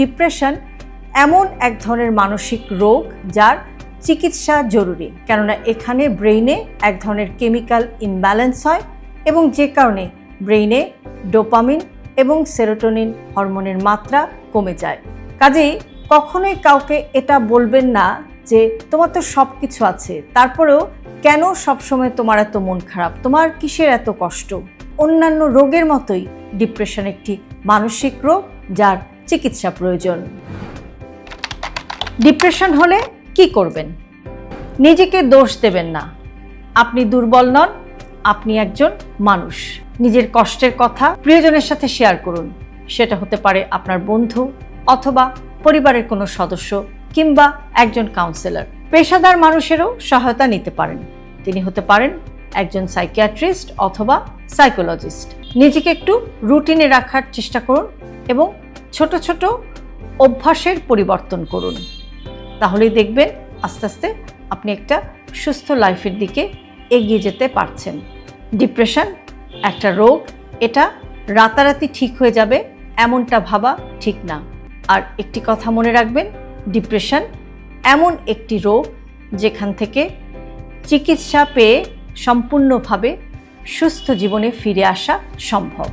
Depression এমন এক ধরনের মানসিক রোগ যার চিকিৎসা জরুরি। কেননা এখানে ব্রেইনে এক ধরনের কেমিক্যাল ইমব্যালেন্স হয় এবং যে কারণে ব্রেইনে ডোপামিন এবং সেরোটোনিন হরমোনের মাত্রা কমে যায়। কাজেই কখনোই কাউকে এটা বলবেন না যে, তোমার তো সব কিছু আছে, তারপরেও কেন সবসময় তোমার এত মন খারাপ? তোমার কিসের এত কষ্ট? অন্যান্য রোগের মতোই ডিপ্রেশন একটি মানসিক রোগ যার চিকিৎসা প্রয়োজন। ডিপ্রেশন হলে কি করবেন? নিজেকে দোষ দেবেন না। আপনি দুর্বল নন, আপনি একজন মানুষ। নিজের কষ্টের কথা প্রিয়জনের সাথে শেয়ার করুন। সেটা হতে পারে আপনার বন্ধু অথবা পরিবারের কোনো সদস্য কিংবা একজন কাউন্সিলর পেশাদার মানুষেরও সহায়তা নিতে পারেন। তিনি হতে পারেন একজন সাইকিয়াট্রিস্ট অথবা সাইকোলজিস্ট নিজেকে একটু রুটিনে রাখার চেষ্টা করুন এবং ছোট ছোট অভ্যাসের পরিবর্তন করুন। তাহলেই দেখবেন আস্তে আস্তে আপনি একটা সুস্থ লাইফের দিকে এগিয়ে যেতে পারছেন। ডিপ্রেশন একটা রোগ, এটা রাতারাতি ঠিক হয়ে যাবে, এমনটা ভাবা ঠিক না। আর একটি কথা মনে রাখবেন, ডিপ্রেশন এমন একটি রোগ যেখান থেকে চিকিৎসা পেয়ে সম্পূর্ণভাবে সুস্থ জীবনে ফিরে আসা সম্ভব।